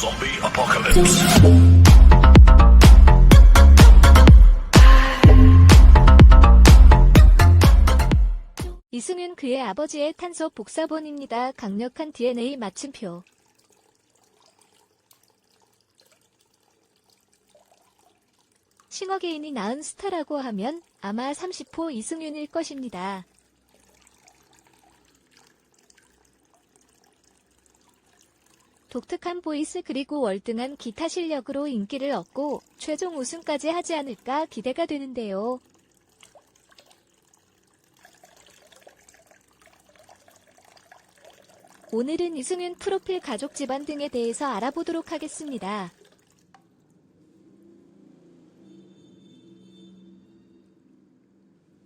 Zombie apocalypse. 이승윤 그의 아버지의 탄소 복사본입니다. 강력한 DNA 맞춤표. 싱어게인이 낳은 스타라고 하면 아마 30호 이승윤일 것입니다. 독특한 보이스 그리고 월등한 기타 실력으로 인기를 얻고 최종 우승까지 하지 않을까 기대가 되는데요. 오늘은 이승윤 프로필 가족 집안 등에 대해서 알아보도록 하겠습니다.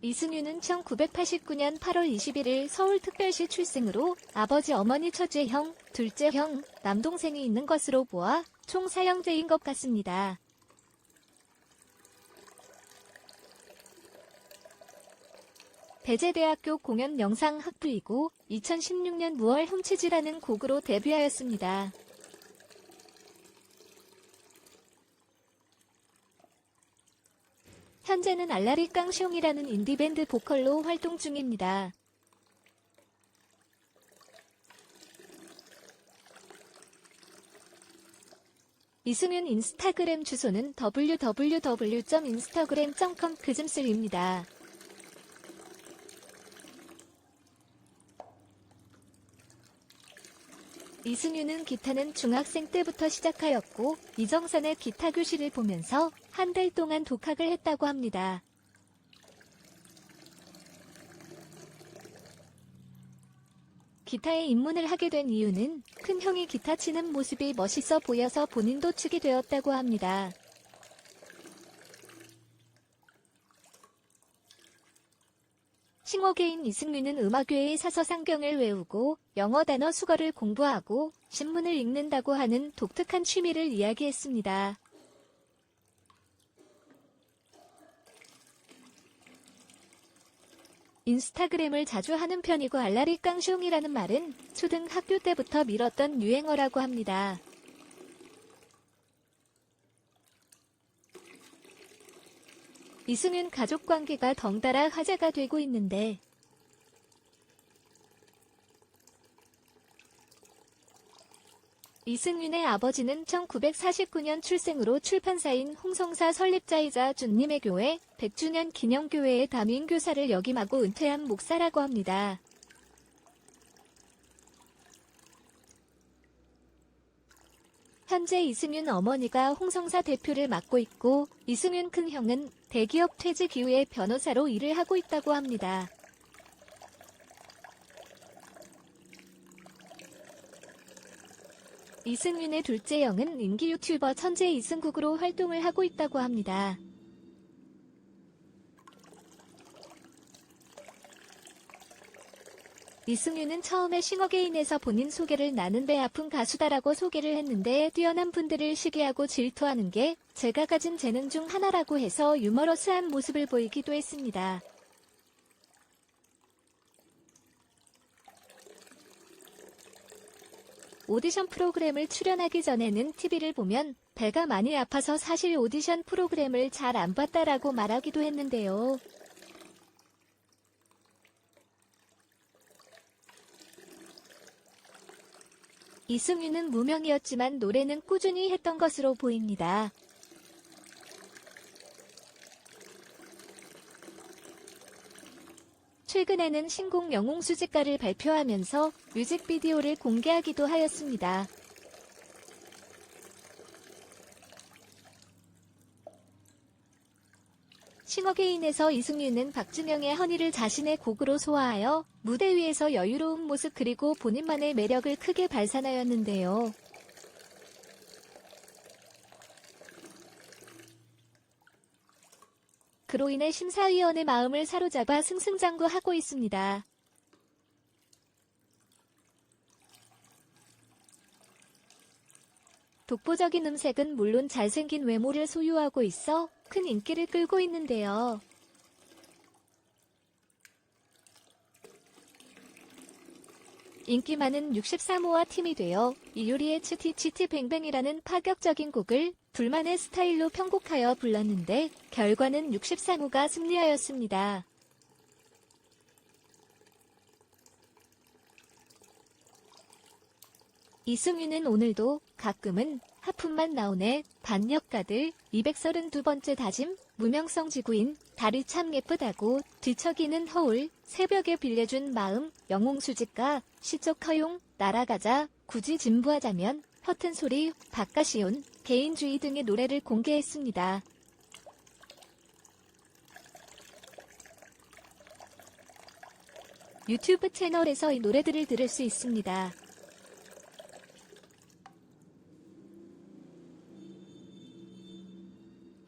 이승윤은 1989년 8월 21일 서울특별시 출생으로 아버지 어머니 첫째 형, 둘째 형, 남동생이 있는 것으로 보아 총 4형제인 것 같습니다. 배재대학교 공연 영상 학부이고 2016년 6월 훔치지라는 곡으로 데뷔하였습니다. 현재는 알라리 깡숑이라는 인디밴드 보컬로 활동 중입니다. 이승윤 인스타그램 주소는 www.instagram.com 그즘슬입니다. 이승윤은 기타는 중학생 때부터 시작하였고 이정산의 기타 교실을 보면서 한 달 동안 독학을 했다고 합니다. 기타에 입문을 하게 된 이유는 큰 형이 기타 치는 모습이 멋있어 보여서 본인도 추게 되었다고 합니다. 싱어게인 이승윤은 음악회의 사서상경을 외우고 영어 단어 수거를 공부하고 신문을 읽는다고 하는 독특한 취미를 이야기했습니다. 인스타그램을 자주 하는 편이고 알라리 깡숑이라는 말은 초등학교 때부터 밀었던 유행어라고 합니다. 이승윤 가족 관계가 덩달아 화제가 되고 있는데 이승윤의 아버지는 1949년 출생으로 출판사인 홍성사 설립자이자 주님의 교회 100주년 기념교회의 담임교사를 역임하고 은퇴한 목사라고 합니다. 현재 이승윤 어머니가 홍성사 대표를 맡고 있고 이승윤 큰형은 대기업 퇴직 이후에 변호사로 일을 하고 있다고 합니다. 이승윤의 둘째 형은 인기 유튜버 천재 이승국으로 활동을 하고 있다고 합니다. 이승윤은 처음에 싱어게인에서 본인 소개를 나는 배 아픈 가수다라고 소개를 했는데 뛰어난 분들을 시기하고 질투하는 게 제가 가진 재능 중 하나라고 해서 유머러스한 모습을 보이기도 했습니다. 오디션 프로그램을 출연하기 전에는 TV를 보면 배가 많이 아파서 사실 오디션 프로그램을 잘 안 봤다라고 말하기도 했는데요. 이승윤은 무명이었지만 노래는 꾸준히 했던 것으로 보입니다. 최근에는 신곡 영웅수집가를 발표하면서 뮤직비디오를 공개하기도 하였습니다. 싱어게인에서 이승윤은 박준영의 허니를 자신의 곡으로 소화하여 무대 위에서 여유로운 모습 그리고 본인만의 매력을 크게 발산하였는데요. 그로 인해 심사위원의 마음을 사로잡아 승승장구하고 있습니다. 독보적인 음색은 물론 잘생긴 외모를 소유하고 있어 큰 인기를 끌고 있는데요. 인기 많은 63호와 팀이 되어 이효리의 치티 치티 뱅뱅이라는 파격적인 곡을 둘만의 스타일로 편곡하여 불렀는데 결과는 63호가 승리하였습니다. 이승윤은 오늘도 가끔은 하품만 나오네 반역가들 232번째 다짐 무명성 지구인 달이 참 예쁘다고 뒤척이는 허울 새벽에 빌려준 마음 영웅 수집가 시적 허용 날아가자 굳이 진부하자면 허튼 소리 바카시온 개인주의 등의 노래를 공개했습니다. 유튜브 채널에서 이 노래들을 들을 수 있습니다.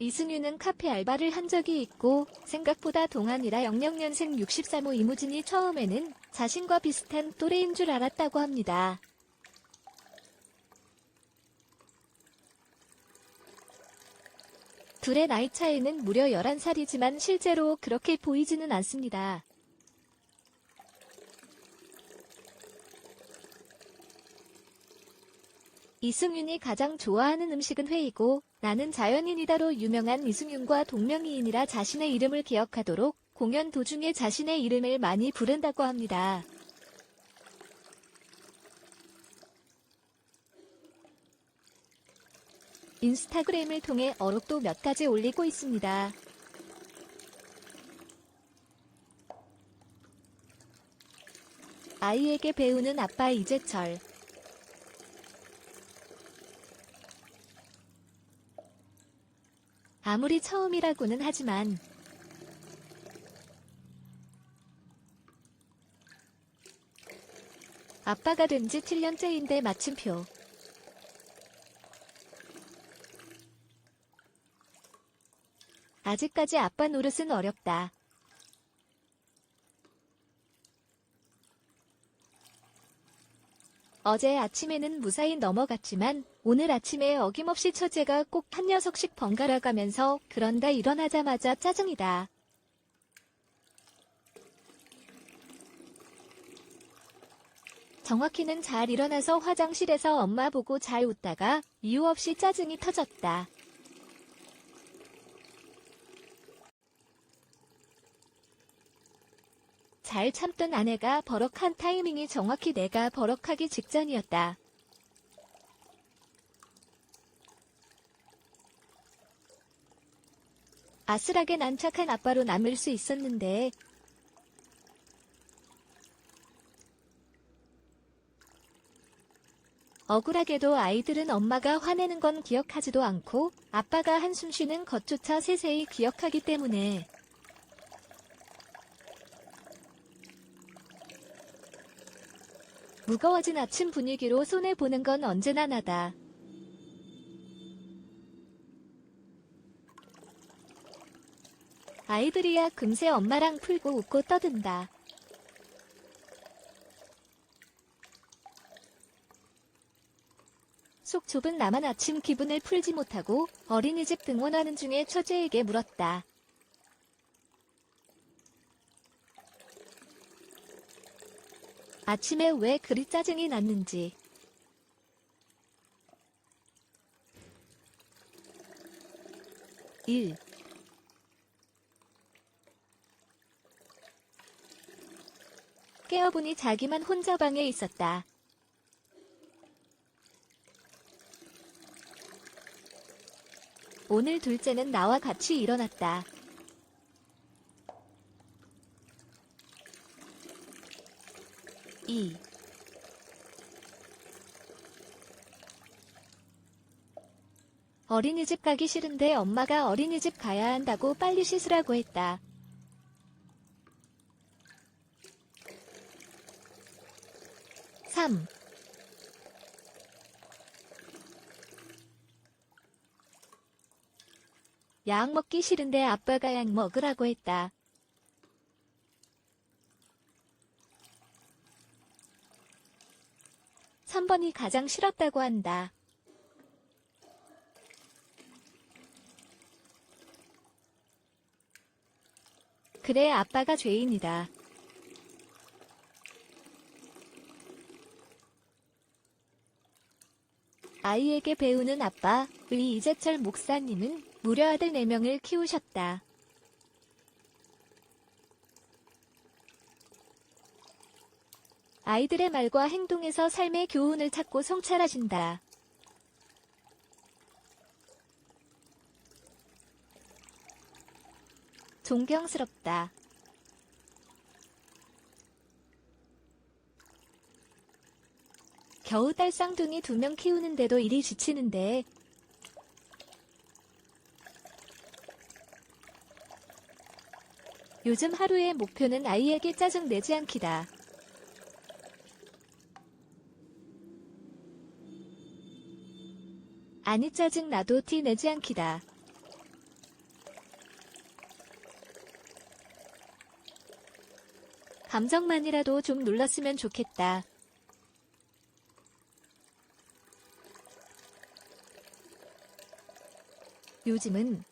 이승윤은 카페 알바를 한 적이 있고 생각보다 동안이라 00년생 63호 이무진이 처음에는 자신과 비슷한 또래인 줄 알았다고 합니다. 둘의 나이 차이는 무려 11살이지만 실제로 그렇게 보이지는 않습니다. 이승윤이 가장 좋아하는 음식은 회이고 나는 자연인이다로 유명한 이승윤과 동명이인이라 자신의 이름을 기억하도록 공연 도중에 자신의 이름을 많이 부른다고 합니다. 인스타그램을 통해 어록도 몇 가지 올리고 있습니다. 아이에게 배우는 아빠 이재철. 아무리 처음이라고는 하지만 아빠가 된 지 7년째인데 마침표. 아직까지 아빠 노릇은 어렵다. 어제 아침에는 무사히 넘어갔지만 오늘 아침에 어김없이 처제가 꼭 한 녀석씩 번갈아 가면서 그런다 일어나자마자 짜증이다. 정확히는 잘 일어나서 화장실에서 엄마 보고 잘 웃다가 이유 없이 짜증이 터졌다. 잘 참던 아내가 버럭한 타이밍이 정확히 내가 버럭하기 직전이었다. 아슬하게 난착한 아빠로 남을 수 있었는데 억울하게도 아이들은 엄마가 화내는 건 기억하지도 않고 아빠가 한숨 쉬는 것조차 세세히 기억하기 때문에 무거워진 아침 분위기로 손해보는 건 언제나 나다. 아이들이야 금세 엄마랑 풀고 웃고 떠든다. 속 좁은 나만 아침 기분을 풀지 못하고 어린이집 등원하는 중에 처제에게 물었다. 아침에 왜 그리 짜증이 났는지. 일 깨어보니 자기만 혼자 방에 있었다. 오늘 둘째는 나와 같이 일어났다. 이 어린이집 가기 싫은데 엄마가 어린이집 가야 한다고 빨리 씻으라고 했다. 3. 약 먹기 싫은데 아빠가 약 먹으라고 했다. 3번이 가장 싫었다고 한다. 그래 아빠가 죄인이다. 아이에게 배우는 아빠, 의 이재철 목사님은 무려 아들 4명을 키우셨다. 아이들의 말과 행동에서 삶의 교훈을 찾고 성찰하신다. 존경스럽다. 겨우 딸 쌍둥이 두 명 키우는데도 일이 지치는데 요즘 하루의 목표는 아이에게 짜증 내지 않기다. 아니 짜증 나도 티 내지 않기다. 감정만이라도 좀 눌렀으면 좋겠다. 요즘은